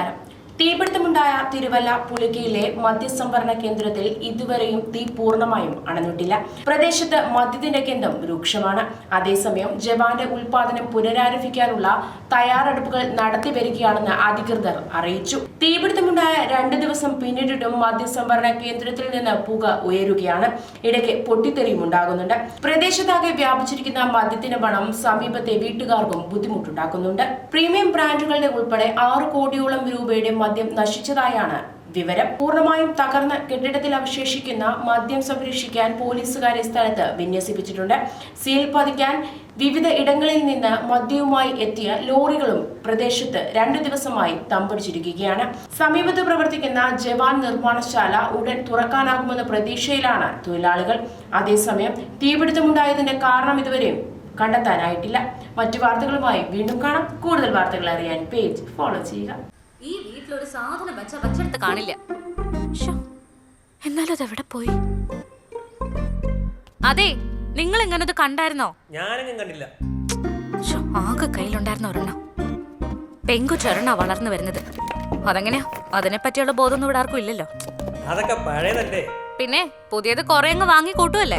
നമസ്കാരം തീപിടുത്തമുണ്ടായ തിരുവല്ല പുളിക്കയിലെ മദ്യസംഭരണ കേന്ദ്രത്തിൽ ഇതുവരെയും തീ പൂർണമായും അണഞ്ഞിട്ടില്ല. പ്രദേശത്ത് മദ്യത്തിന്റെ കേന്ദ്രം രൂക്ഷമാണ്. അതേസമയം ജവാന്റെ ഉൽപാദനം പുനരാരംഭിക്കാനുള്ള തയ്യാറെടുപ്പുകൾ നടത്തി വരികയാണെന്ന് അധികൃതർ അറിയിച്ചു. തീപിടുത്തമുണ്ടായ രണ്ട് ദിവസം പിന്നിട്ടിട്ടും മദ്യസംഭരണ കേന്ദ്രത്തിൽ നിന്ന് പുക ഉയരുകയാണ്. ഇടയ്ക്ക് പൊട്ടിത്തെറിയും ഉണ്ടാകുന്നുണ്ട്. പ്രദേശത്താകെ വ്യാപിച്ചിരിക്കുന്ന മദ്യത്തിന്റെ പണം സമീപത്തെ വീട്ടുകാർക്കും ബുദ്ധിമുട്ടുണ്ടാക്കുന്നുണ്ട്. പ്രീമിയം ബ്രാൻഡുകളുടെ ഉൾപ്പെടെ ആറ് കോടിയോളം രൂപയുടെ മദ്യം നശിച്ചതായാണ് വിവരം. പൂർണമായും തകർന്ന് കെട്ടിടത്തിൽ അവശേഷിക്കുന്ന മദ്യം സംരക്ഷിക്കാൻ പോലീസുകാരെ സ്ഥലത്ത് വിന്യസിപ്പിച്ചിട്ടുണ്ട്. സീൽ പതിക്കാൻ വിവിധ ഇടങ്ങളിൽ നിന്ന് മദ്യവുമായി എത്തിയ ലോറികളും പ്രദേശത്ത് രണ്ടു ദിവസമായി തമ്പടിച്ചിരിക്കുകയാണ്. സമീപത്ത് പ്രവർത്തിക്കുന്ന ജവാൻ നിർമ്മാണശാല ഉടൻ തുറക്കാനാകുമെന്ന പ്രതീക്ഷയിലാണ് തൊഴിലാളികൾ. അതേസമയം തീപിടുത്തമുണ്ടായതിന്റെ കാരണം ഇതുവരെയും കണ്ടെത്താനായിട്ടില്ല. മറ്റു വാർത്തകളുമായി വീണ്ടും കാണാം. കൂടുതൽ വാർത്തകൾ അറിയാൻ പേജ് ഫോളോ ചെയ്യുക. ഈ വീട്ടിലൊരു സാധനം വെച്ച വച്ചെടുത്ത് കാണില്ല. എന്നാലും അതെവിടെ പോയി? അതെ നിങ്ങൾ എങ്ങനെ അത് കണ്ടായിരുന്നോ? ഞാനെങ്ങും കണ്ടില്ല. ആകെ കയ്യിലുണ്ടായിരുന്ന ഒരെണ്ണം. പെങ്കുച്ചൊരെണ്ണ വളർന്നു വരുന്നത്. അതെങ്ങനെയാ? അതിനെ പറ്റിയുള്ള ബോധമൊന്നും ഇവിടെ ആർക്കും ഇല്ലല്ലോ. അതൊക്കെ പഴയതല്ലേ? പിന്നെ പുതിയത് കൊറേ അങ്ങ് വാങ്ങി കൂട്ടുമല്ലേ